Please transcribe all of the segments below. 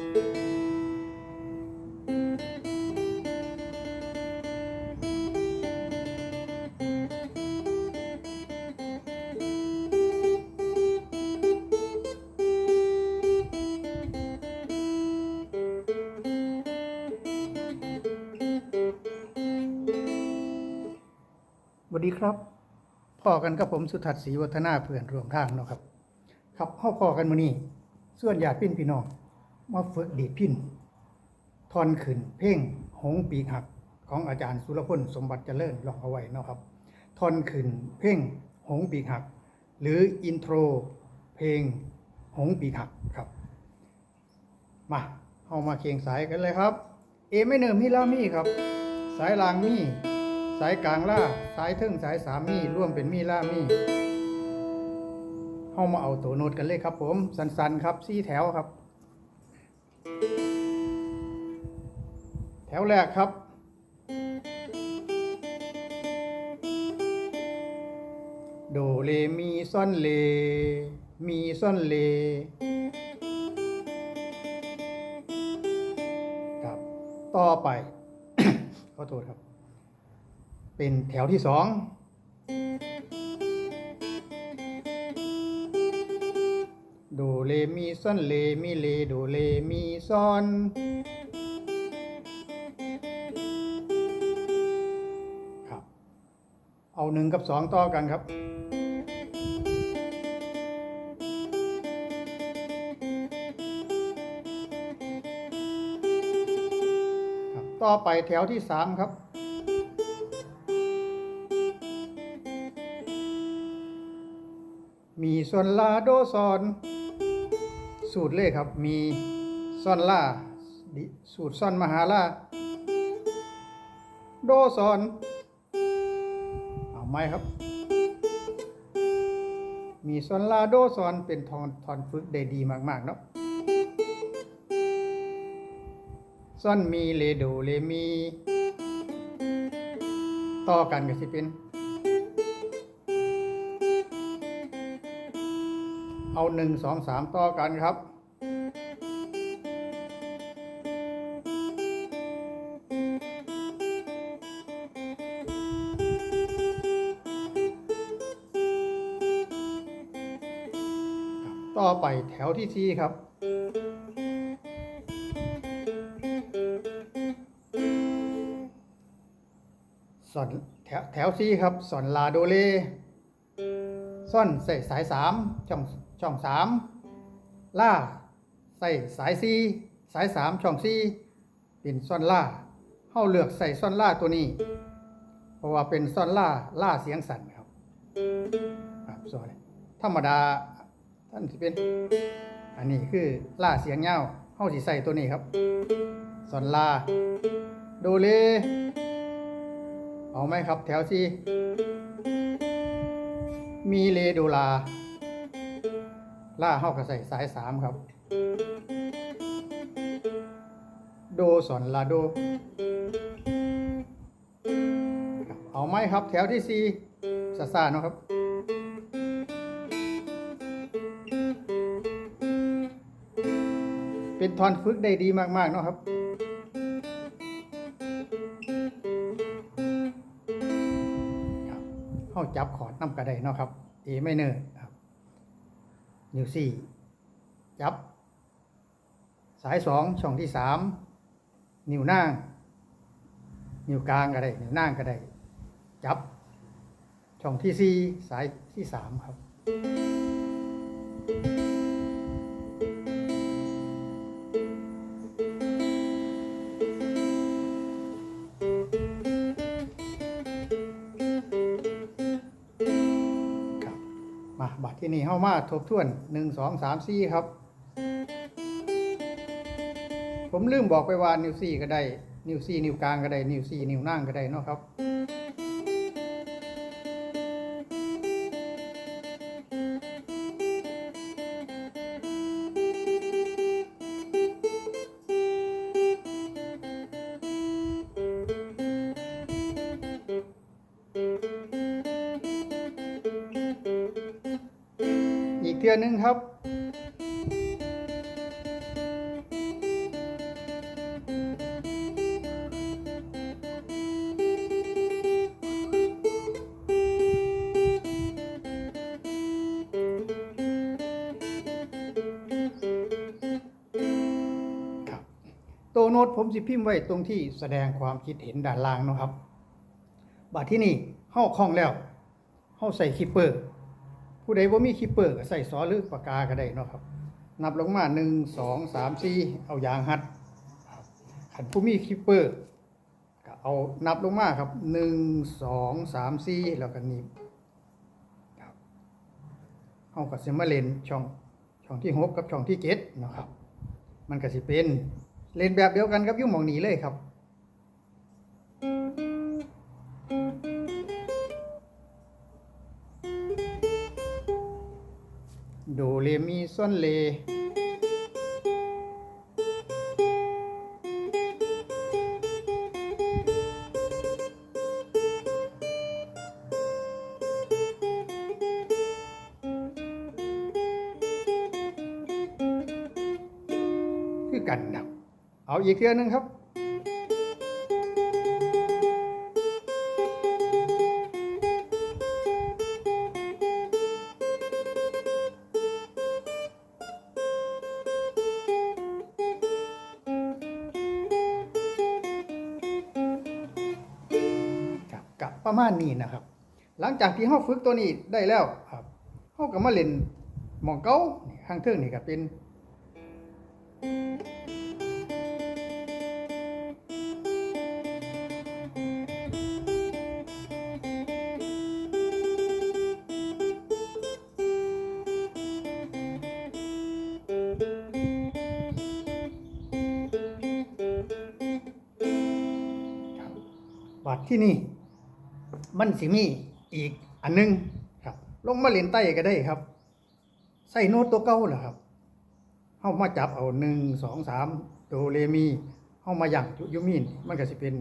สวัสดีครับพ่อกันกับผมสุทัศน์ศรีวัฒนาเพื่อนร่วมทางเนาะครับ ครับเข้าพ่อกันมื้อนี้ส่วนญาติพี่น้อง มาฝึกดีดพินทอนขึ้นเพ่งหงปีกหักของอาจารย์สุรพลสมบัติเจริญลองเอาไว้นะครับทอนขึ้นเพ่งหงปีกหัก หรืออินโทรเพลงหงปีกหักครับ มาเข้ามาเคียงสายกันเลยครับเอไม่เนิมมิลามี่ครับ สายลางมี่สายกลางล่าสายเทึ่งสายสามมี่ร่วมเป็นมี่ล่ามี่เข้ามาเอาตัวโน้ตกันเลยครับผม สันๆครับสี่แถวครับ แถวแรกครับ โดเลมีซ่อนเล มีซ่อนเลครับต่อไป ขอโทษครับ เป็นแถวที่สอง ดเลมีซ่อนเลมีเลโดเลมีซ่อนครับเอาหนึ่งกับสองต่อกันครับครับต่อไปแถวที่สามครับ มีส่วนลาโดซอน สูตรเลขครับ มีซ่อนล่า สูตรซ่อนมหาล่า โดซอน เอาไหมครับ มีซ่อนล่าโดซอนเป็นทอนทอนฝึกได้ดีมากๆเนาะซ่อนมีเลโดเลมี ต่อกันก็สิเป็น เอาหนึ่งสองสามต่อกันครับ ต่อไปแถวที่สี่ครับสอนแถวแถวสี่ครับสอนลาโดเลซ่อนใส่สายสามช่อง ช่องสามล่าใส่สายซีสายสามช่องซีเป็นซ่อนล่าเข้าเลือกใส่ซ่อนล่าตัวนี้ เพราะว่าเป็นซ่อนล่าล่าเสียงสั่นครับครับสอยธรรมดาท่านสิเป็น อันนี้คือล่าเสียงเงาเข้าสิใส่ตัวนี้ครับซ่อนล่าโดเลเอาไหมครับแถวซีมีเลโดลา ล่าเฮาก็ใส่สายสามครับ โดสอนลาโด เอาไหมครับแถวที่สี่ซาซาเนาะครับ เป็นทอนฝึกได้ดีมาก ๆ เนาะครับเข้าจับขอดน้ำกระไดเนาะครับ เอไม่เนอร์ นิ้วสี่จับ สายสองช่องที่สามนิ้วนาง นิ้วกลางก็ได้ นิ้วนางก็ได้ จับ ช่องที่สี่สายที่สามครับครับ มาบัตรที่นี่เข้ามาทบทวนหนึ่งสองสามสี่ครับ ผมลืมบอกไปว่านิ้วสี่ก็ได้ นิ้วสี่นิ้วกลางก็ได้ นิ้วสี่นิ้วนั่งก็ได้เนาะครับ เทื่อนึงครับคตัวโน้ตผมสิพิมพ์ไว้ตรงที่แสดงความคิดเห็นด้านล่างนะครับ บาดที่นี่เข้าคลองแล้วเข้าใส่คิปเปอร์ ผู้ใดบ่ามีคีปเปอร์ก็ใส่ซอหรือปากกาก็ได้เนาะครับ นับลงมา1 2 3 4เอายางหัดครันผู้มีคีปเปอร์ก็เอานับลงมาครับ1 2 3 4แล้วก็หนีบครับเฮาก็สิมาเลนช่องช่องที่หกกับช่องที่เจ็ดนะครับ มันก็สิเป็นเลนแบบเดียวกันกับยุ่หมองหนีเลยครับ มีซ่อนเล คือกันครับ เอาอีกเทื่อนึงครับ กับประมาณนี้นะครับ หลังจากที่เฮาฝึกตัวนี้ได้แล้วครับเฮาก็มาเล่นมองเก้าข้างเทิงนี่ก็เป็นบบัดที่นี่ มันสิมีอีกอันหนึงครับ ลงมาเล่นใต้ก็ได้ครับ ใส่โน้ตตัวเก่าเหรอครับเข้ามาจับเอาหนึ่งสองสามโดเรมีเข้ามาหยั่งยุยมีนมันก็สิเป็น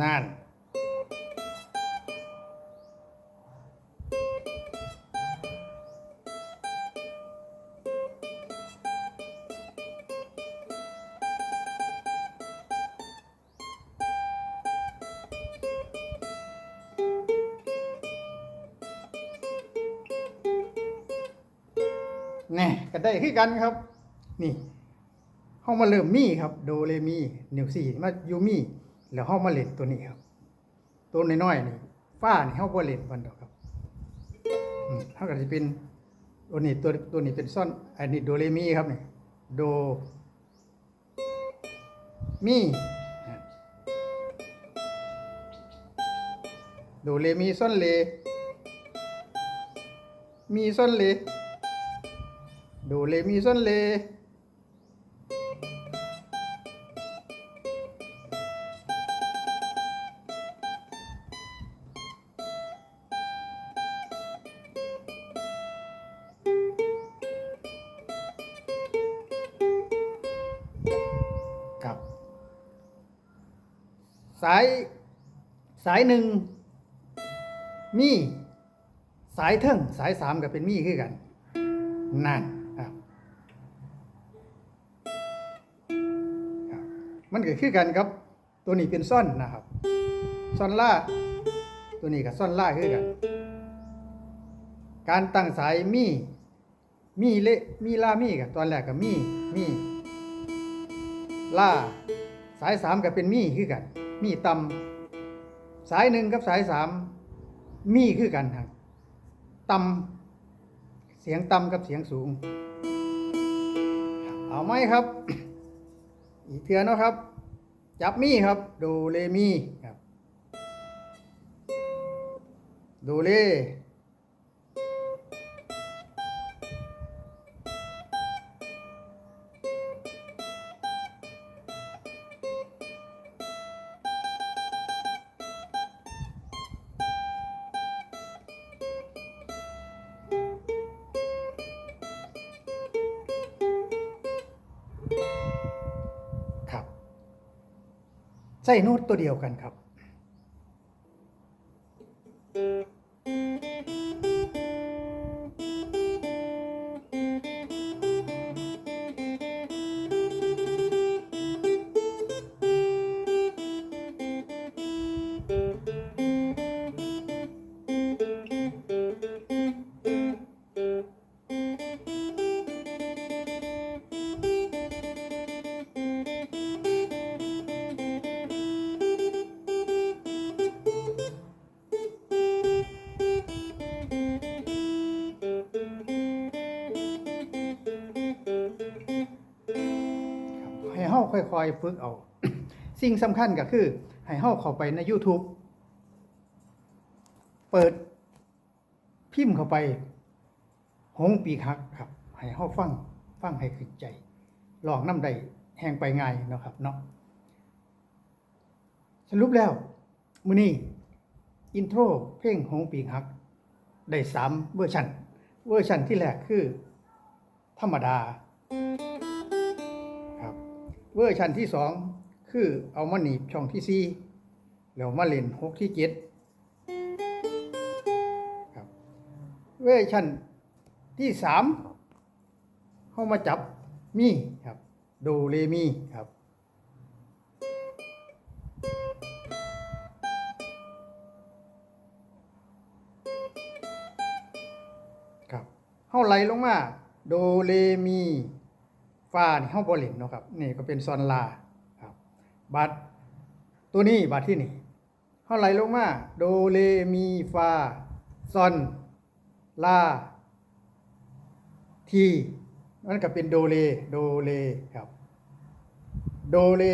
นั่น แน่ก็ได้คือกันครับ นี่เฮามาเริ่มมีครับโดเรมีนิ้วสี่มายูมีแล้วเฮามาเล่นตัวนี้ครับ ตัวน้อยๆนี่ฟ้านี่เฮาบ่เล่นมันดอกครับอืมเฮาก็สิเป็นตัวนี้ตัวตัวนี้เป็นซ่อนอันนี้โดเรมีครับนี่โดมี่โดเรมีซ่อนเลมีซ่อนเล โดเรมีซ่อนเลครับ สาย สายหนึ่งมี สายเทิงสายสามก็เป็นมีคือกัน นั่น มันก็คือกันครับ ตัวนี้เป็นซ่อนนะครับซ่อนล่า ตัวนี้กับซ่อนล่าคือกัน การตั้งสายมี มีเละมีล่ามีกับตอนแรกกับมีมีล่า สายสามก็เป็นมีคือกัน มีต่ำสายหนึ่งกับสายสามมีคือกันครับต่ำเสียงต่ำกับเสียงสูง เอาไหมครับ อีกเทือเนาะครับ จับมีครับ โดเรมีครับ โดเร ใส่โน้ตตัวเดียวกันครับ หาค่อยๆฝึกเอา สิ่งสำคัญก็คือ ให้เฮาเข้าไปใน YouTube เปิดพิมพ์เข้าไป หงปีกหักครับ ให้เฮาฟัง ฟังให้ขึ้นใจ ลองน้ำได้แหงไปง่ายเนาะครับเนาะสรุปแล้วมื้อนี้อินโทรเพลงหงปีกหัก ได้สามเวอร์ชันเวอร์ชันที่แรกคือ ธรรมดา เวอร์ชันที่สองคือเอามาหนีบช่องที่สี่แล้วมาเล่นหกที่เจ็ดครับเวอร์ชันที่สามเข้ามาจับมีครับโดเรมีครับครับเฮาไหลลงมา โดเรมี ฟานี่เฮาบ่เล่นเนาะครับนี่ก็เป็นซอนลาครับบัดตัวนี้บัดที่นี่เฮาไล่ลงมาโดเรมีฟาซอนลาทีนั่นก็เป็นโดเรโดเรครับ โดเร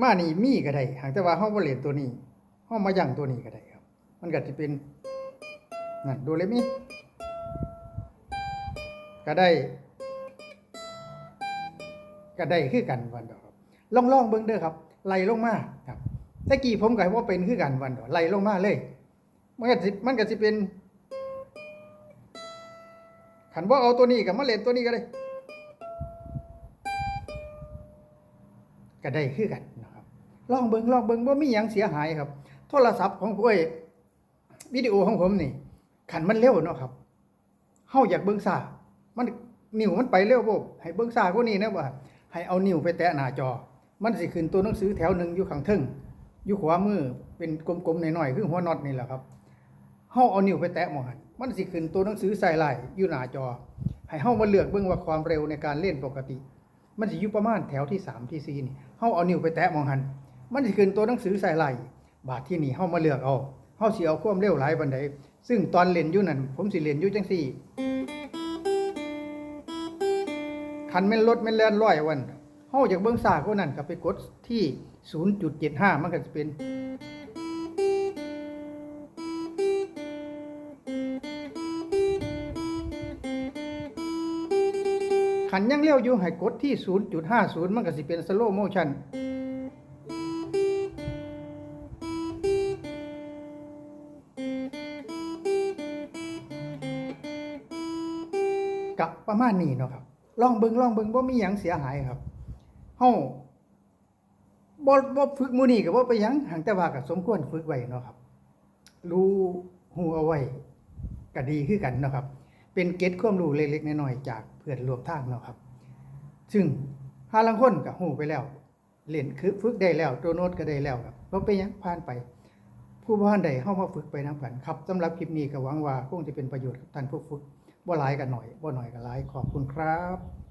มานี่มีก็ได้หากแต่ว่าเฮาบ่เล่นตัวนี้เฮามายั่งตัวนี้ก็ได้ครับ มันก็สิเป็นนั่นโดเรมีก็ได้ ก็ได้คือกันวันดอกครับลองลองเบิ่งเด้อครับไล่ลงมาครับตะกี้ผมก็ว่าเป็นคือกันวันดอกไล่ลงมาเลย มันก็สิมันก็สิเป็นขันว่าเอาตัวนี้กับมาเล่นตัวนี้ก็ได้ ก็ได้คือกันนะครับลองเบิ่งลองเบิ่งว่ามีหยังเสียหายครับ โทรศัพท์ของผมเอ้ยวิดีโอของผมนี่ ขันมันเร็วเนาะครับเฮาอยากเบิ่งซ่ามันนิ้วมันไปเร็วบ่ให้เบิ่งซ่ากว่านี้นะว่า ให้เอานิ้วไปแตะหน้าจอ มันสิขึ้นตัวหนังสือแถวหนึ่งอยู่ข้างทึ่งอยู่ขวามือเป็นกลมๆหน่อยๆคือหัวน็อตนี่แหละครับเฮาเอานิ้วไปแตะหมองหันมันสิขึ้นตัวหนังสือใส่ลายอยู่หน้าจอ ให้เฮามาเลือกเบิ่งว่าความเร็วในการเล่นปกติ มันสิอยู่ประมาณแถวที่ 3 ที่4นี่เฮาเอานิ้วไปแตะหมองหัน มันสิขึ้นตัวหนังสือใส่ลายบาทที่นี่เฮามาเลือกเอาเฮาสิเอาความเร็วหลายปานใดซึ่งตอนเล่นอยู่นั่นผมสิเล่นอยู่จังซี่ คันแม่นรถแม่นแล่นร้อยวันเฮาอยากเบิ่งซ่าคนนั้นก็ไปกดที่ 0.75 มันก็จะเป็นคันยังเร็วอยู่ให้กดที่ 0.50 มันก็สิเป็น slow motion กับประมาณนี้เนาะครับ ลองเบิงลองเบิงบ่มีหยังเสียหายครับเฮาบ่บ่ฝึกมื้อนี้ก็บ่ไปหยังหังแต่ว่าก็สมควรฝึกไว้เนาะครับ รู้ฮู้เอาไว้ก็ดีคือกันเนาะครับ เป็นเกร็ดความรู้เล็กๆน้อยๆจากเพื่อนร่วมทางเนาะครับ ซึ่งหาลางคนก็ฮู้ไปแล้วเล่นคือฝึกได้แล้วตัวโน้ตก็ได้แล้วครับบ่ไปหยังผ่านไปผู้บ่ทันใดเฮามาฝึกไปนํกันครับสำหรับคลิปนี้ก็หวังว่าคงจะเป็นประโยชน์กับท่านผู้ฝึก บ่หลายก็น้อยบ่น้อยกันหลายขอบคุณครับ